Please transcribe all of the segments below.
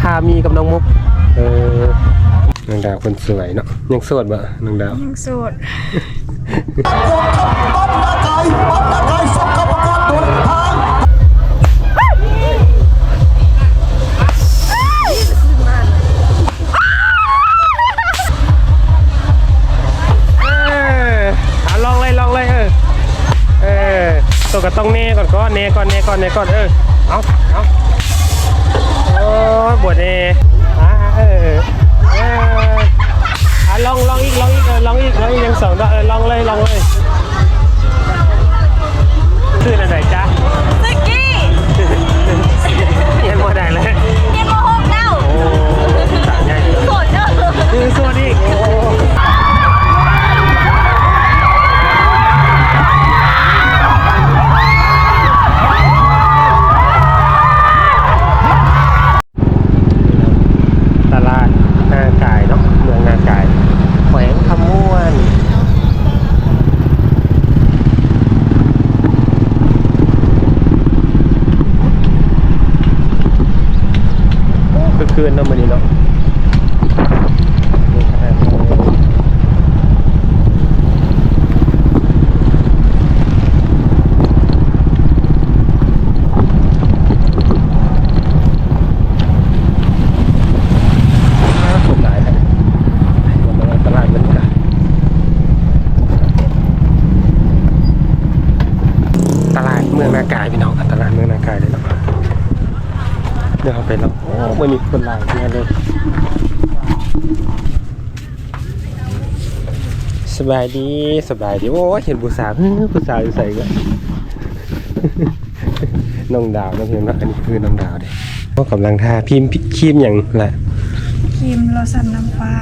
พามีกับน้องมุก เออนางดาวคนสวยเนาะยังโสดบ่นางดาวยังโสดเออเอาลองเลยลองเลยเออเออตัวก็ต้องเน่ก่อนก็เน่ก่อนเน่ก่อนเน่ก่อนเออเอาเอาโอ้ย บวชเออ่าเออเอออะลองลองอีกลองอีกเออลองอีกลองอีกยังสองดอกเออลองเลยลองเลยชื่ออะไรจ๊ะสกี้ยังบ่ได้เลยเรียนมหกแล้วโอ้สายใหญ่ โสดเด้อ คือสวัสดีโอ้ คืนเนาะมันนี้เนาะ นี่ขนาดนี้อ้าวคนหลายแล้วคนมาตลาดบรรยากาศตลาดเมืองนากายพี่น้องตลาดเมืองนากายเลยเนาะเดี๋ยวเราไปแล้วโอ้ มันมีคนหลายเนี่ยเลยสบายดีสบายดี โอ้ยเห็นผู้สาวเฮ้ยผู้สาวอยู่ใส่กันน้องดาวน้องเพียงเนาะอันนี้คือน้องดาวเด้ว่ากำลังทาพิมพ์ครีมอย่างแหละครีมโลสันน้ำฟ้า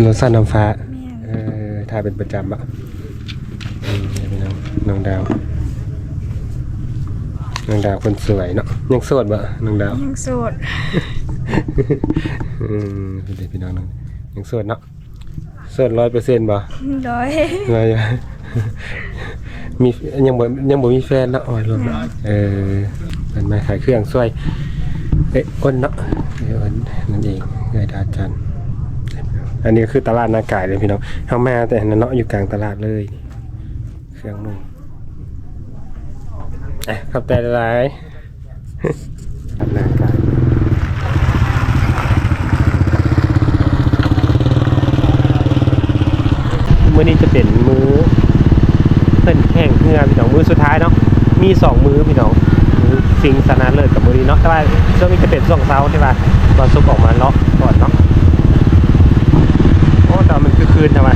โลชั่นน้ำฟ้าแม่นเออทาเป็นประจำอะอืมเดี๋ยวพี่น้องน้องดาว น้องดาวคนสวยเนาะยังโสดบ่น้องดาวยังโสดอืมพี่เด็กพี่น้องน้องยังโสดเนาะโสดร้อยเปอร์เซ็นต์บ่ร้อยอะไรอะมียังบ่ยังบ่มีแฟนเนาะอ๋อรวมเออเป็นมาขายเครื่องช่วยเอ๊ะอ้นเนาะเอ้ยอ้นนั่นเองเอ้ยดาจันอันนี้ก็คือตลาดนากายเลยพี่น้องเฮามาแต่นั่นเนาะอยู่กลางตลาดเลย เครื่องนุ่งเอ๊ะขับแต่หลายตลาดนกายมื้อนี้จะเป็นมื้อเพิ่นแข่งเรือพี่น้องมือสุดท้ายเนาะมีสองมือพี่น้องมือสิงสนาเลิศกับมือนี้เนาะแต่ว่าช่วงนี้จะเป็นช่วงเช้าใช่ป่ะตอนซุกออกมาเลาะก่อนเนาะโอ้แต่มันคือคืนใช่ไห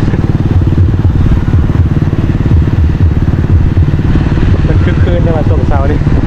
มมันคือคืนใช่ไหมช่วงเช้านี่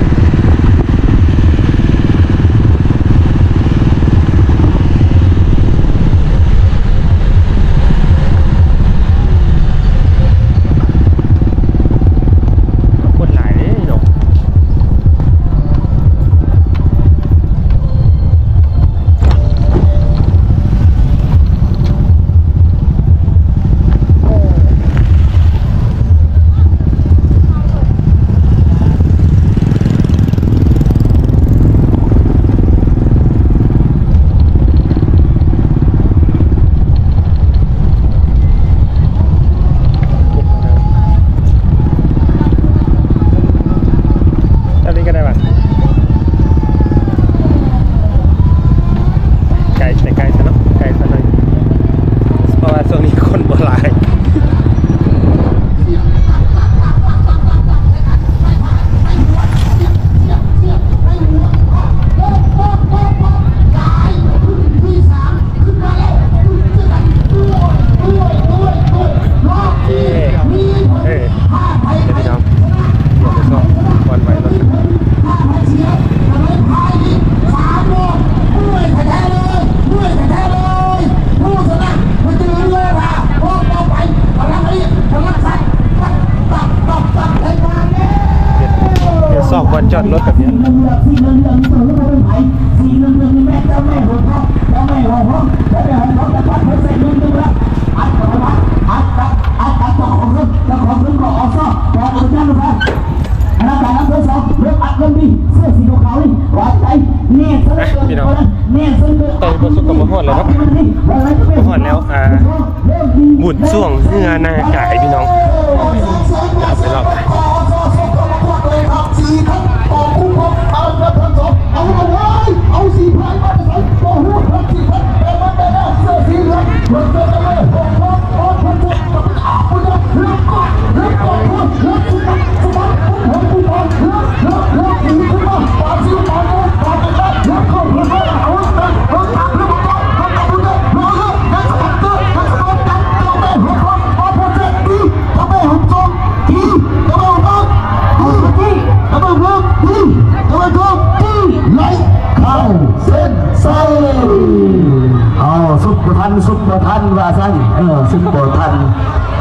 สุดประทันสุดประทันว่าสั้นเออสุดประทัน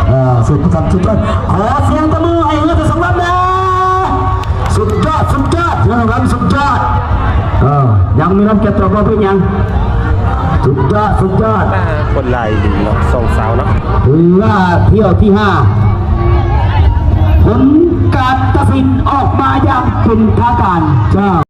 เออสุดประทันสุดประทันขอเสียงตะมือไอ้เงือกสำรับนะสุดยอดสุดยอดเรื่องรำสุดยอดเออยังมีน้ำเก็บตัวก็เป็นยังสุดยอดสุดยอดตาคนลายดีเนาะสองสาวเนาะถือว่าเที่ยวที่ห้าผลการตัดสินออกมาอย่างเป็นทางการเจ้า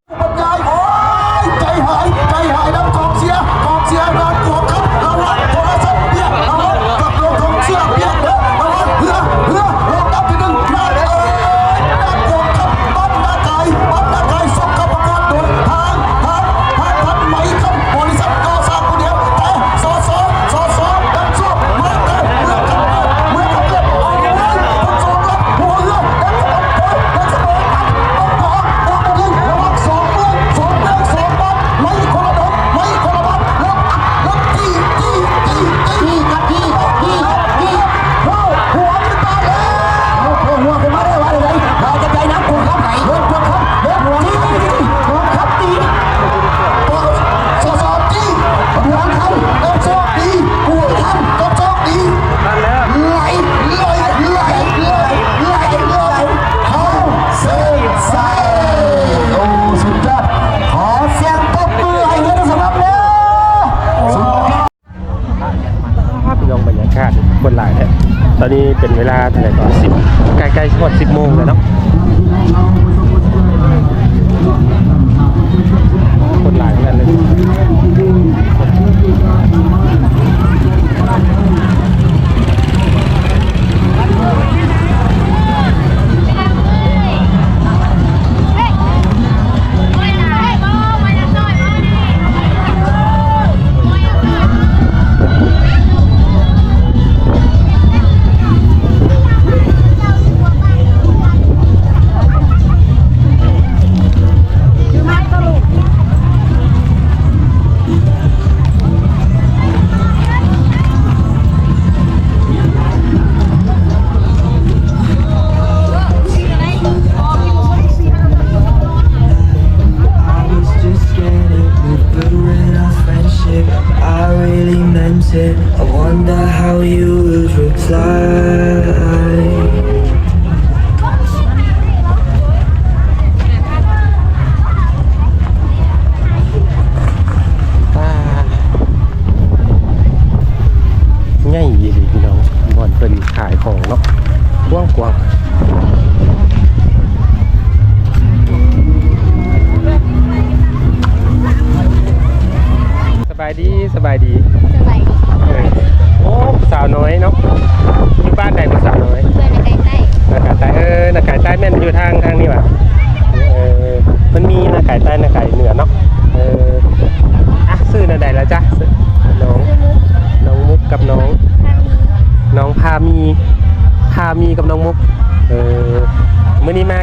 เป็นเวลาเท่าไหร่ก่อนสิบใกล้ๆหมดสิบโมงแล้วเนาะ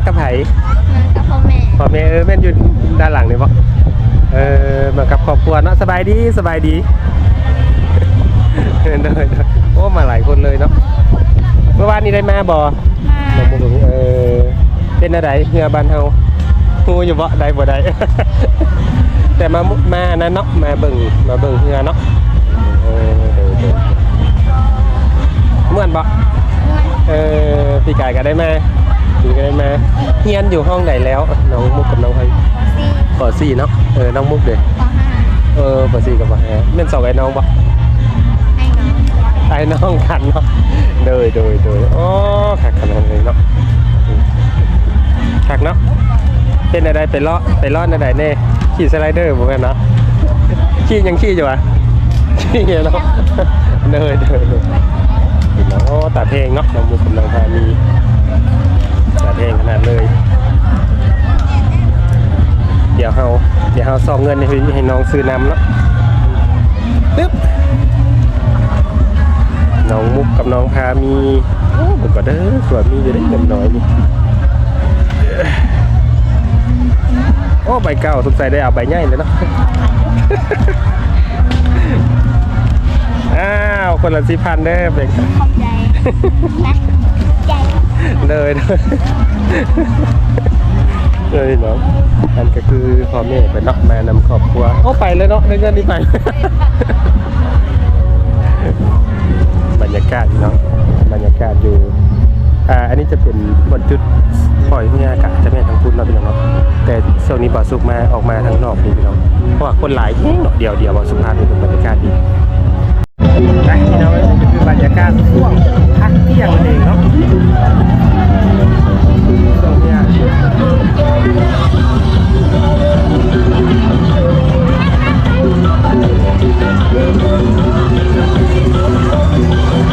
กับไผๆมากับพ่อแม่พ่อแม่เออแม่นอยู่ด้านหลังนี่บ่เออมากับครอบครัวเนาะสบายดีสบายดีเดินเดินโอ้มาหลายคนเลยเนาะเมื่อวานนี้ได้มาบ่มาน้องมุกเออเป็นอะไรเฮือบ้านเฮาฮู้อยู่บ่ได้บ่ได้แต่มามุมาอันนั้นเนาะมาเบิ่งมาเบิ่งเฮือเนาะเออเดี๋ยวเดี๋ยวม่วนบ่เออพี่กายก็ได้มา พี่ก็ได้มาเฮียนอยู่ห้องใดแล้วน้องมุกกับน้องไฮสี่ปอสี่เนาะเออน้องมุกเด้ปห้าเออปอสี่กับปอห้าแม่นสองไอ้น้องบ่ให้น้องไอ้น้องกันเนาะโดยโดยโดยอ๋อคักขนาดเลยเนาะอืมคักเนาะเป็นอะไรไปเลาะไปเลาะอะไรแน่ขี่สไลเดอร์บ่แม่นเนาะขี่ยังขี่อยู่อะขี่อยู่เนาะเดินเดินเดินเห็นแล้วโอ้ตาเพลงเนาะน้องมุกกำลังพามี ตาเพลงขนาดเลย เดี๋ยวเฮาเดี๋ยวเฮาซองเงินให้ให้น้องซื้อน้ำเนาะปึ๊บน้องมุกกับน้องพามีโอ้ผมก็เด้อส่วนมีอยู่ได้เงินน้อยนี่โอ้ใบเก่าสงสัยได้เอาใบใหญ่เลยเนาะอ้าวคนละสิพันเด้อเบรกขอบใจนะใจ เลยเลยเลยเนาะอันก็คือพ่อแม่ไปเนาะมานำครอบครัวโอ้ไปเลยเนาะในเงินนี้ไป บรรยากาศเนาะบรรยากาศอยู่อ่าอันนี้จะเป็นบนจุดปล่อยเนี่ยอากาศจะไม่ทางพุ้นเราะพี่น้องเนาะแต่ช่วงนี้บ่อสุกมาออกมาทางนอกนี่พี่น้องเพราะว่าคนหลายแห้งเนาะเดียวเดียวบ่อสุกพาไปดูบรรยากาศดี นะพี่น้องนี่คือบรรยากาศช่วงพักเที่ยงนั่นเองเนาะตรงเนี้ยถ้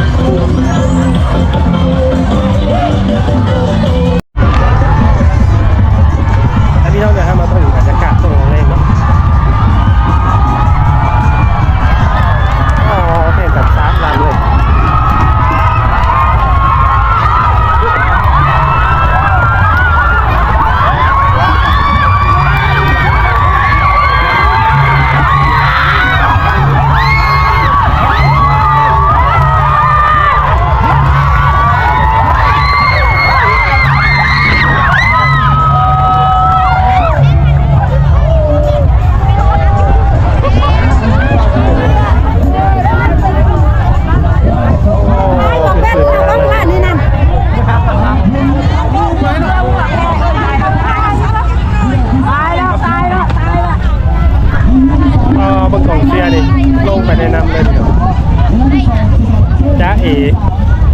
จ้า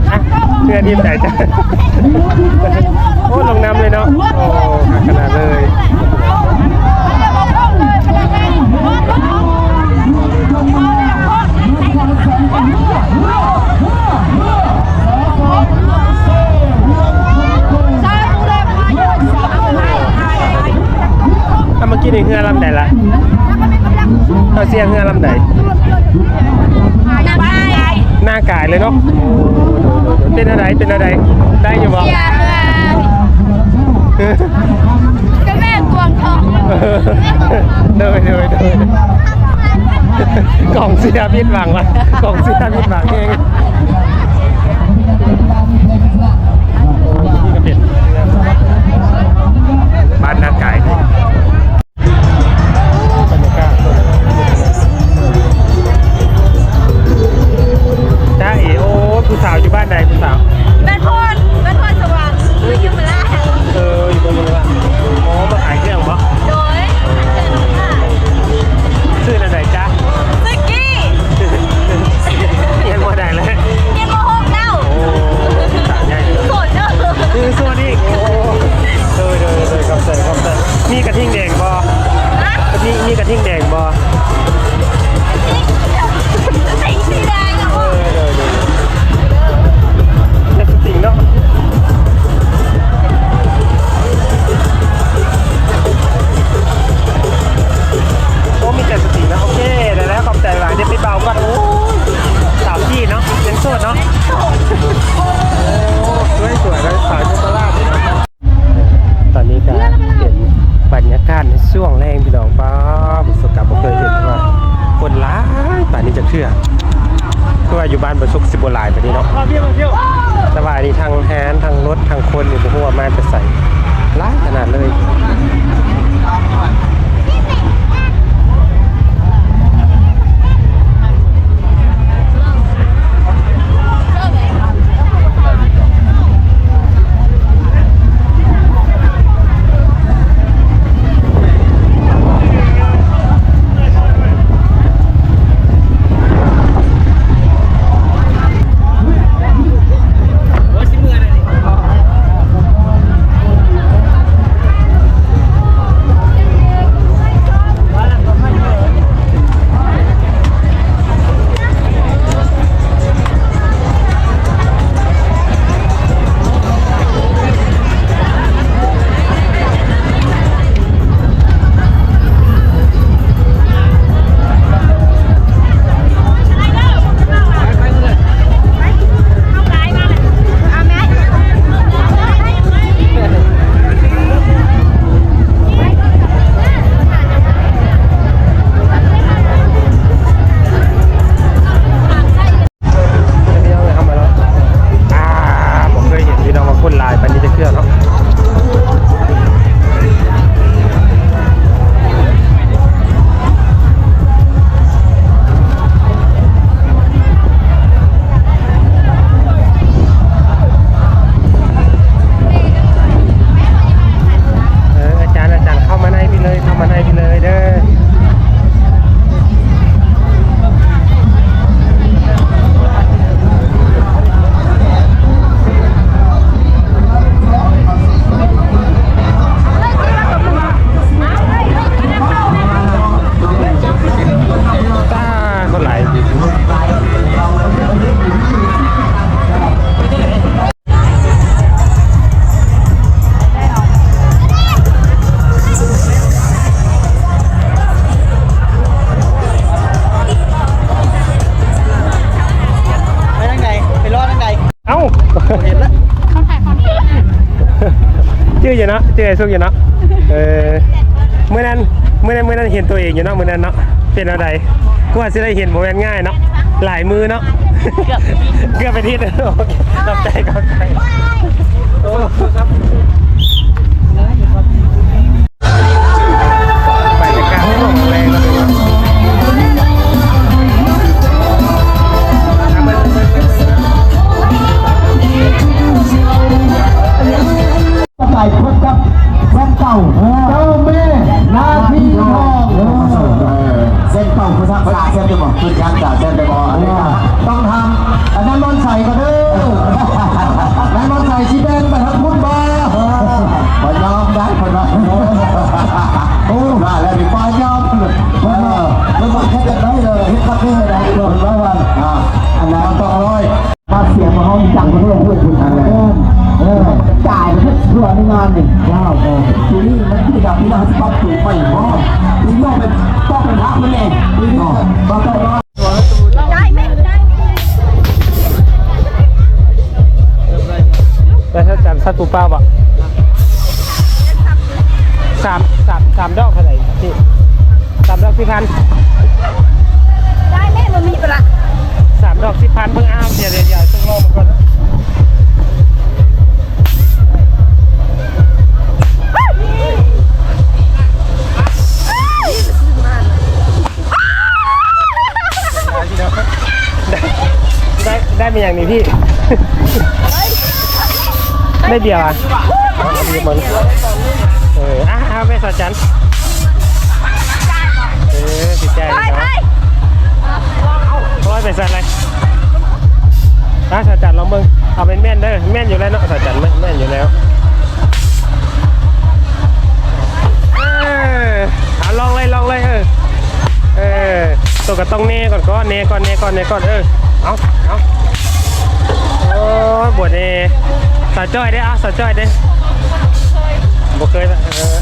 เอ๋อะเพื่อนทีมไหนจ้าโอ้ลงน้ำเลยเนาะโอ้หักขนาดเลยถ้าเมื่อกี้ในเฮือลำไหนละเขาเสียเฮือลำไหนน้ำใจหน้า กายเลยเนาะโอ้โหเป็นอะไรเป็นอะไรได้อยู่บ่เสียเรือก็แม่กวงทองเดินเดินเดินกล่องเสียพิษหวังวะกล่องเสียพิษหวังเอง อว่าอยู่บ้านบรสุกสิบหลายไปนี้เนาะแต่ว่าอันนี้ทางแฮนทางรถทางคนอยู่บ่ฮู้ว่ามาจะใส่ร้ายขนาดเลย เนาะเจอไอ้ซุกอยู่เนาะเออเมื่อนั้นเมื่อนั้นเมื่อนั้นเห็นตัวเองอยู่เนาะเมื่อนั้นเนาะเป็นอะไรกูว่าสิได้เห็นโมเมนต์ง่ายเนาะหลายมือเนาะเกือบไปทิศโอเคขอบใจขอบใจโอ้ครับบรรยากาศโล่งแรงก็เลยเนาะไปพบกับแฟน เก่าเจ้าแม่นาทีทองเส้นเป่าคุณทักษะเส้นจะบอกคุณทักษะเส้นจะบอกต้องทำอันนั้นบอลใส่ก็เด้อนั้นบอลใส่ชีแดงไปทั้งพุ่นบ้าพอยอมได้พอยอมโอ้ได้แล้วมีปอยอมเออไม่บอกแค่จะได้เลยฮิตคัพนี่เลยนะเปิดร้อยวันอ่าอันนั้นต้อง เพื่อนงาหนึ่งว้าวทีนี้มันที่ดับที่เราจะต้องถูกไปหม้อทีนี้ต้องเป็นต้องเป็นพักมันเองที่นี้ต้องต้องรอได้ไหมได้แล้วถ้าจำสัตว์ปูเป้าปะสามสามสามดอกเท่าไหร่พี่สามดอกสี่พัน เดียวอะเอาดีมันเอออะเอาไปสอดจันเออติดใจไปเนาะไปร้อยไปใส่อะไรนะสาจัดลองเบิ่งเอาเป็นแม่นเด้อแม่นอยู่แล้วเนาะสาจัดแม่นแม่นอยู่แล้วเออเอาลองเลยลองเลยเออเออตัวก็ต้องเน่ก่อนก็เน่ก่อนเน่ก่อนเน่ก่อนเออเอาเอาโอ้ย บวชเอสาวจ้อยได้อะสาวจ้อยได้บ่เคยเออ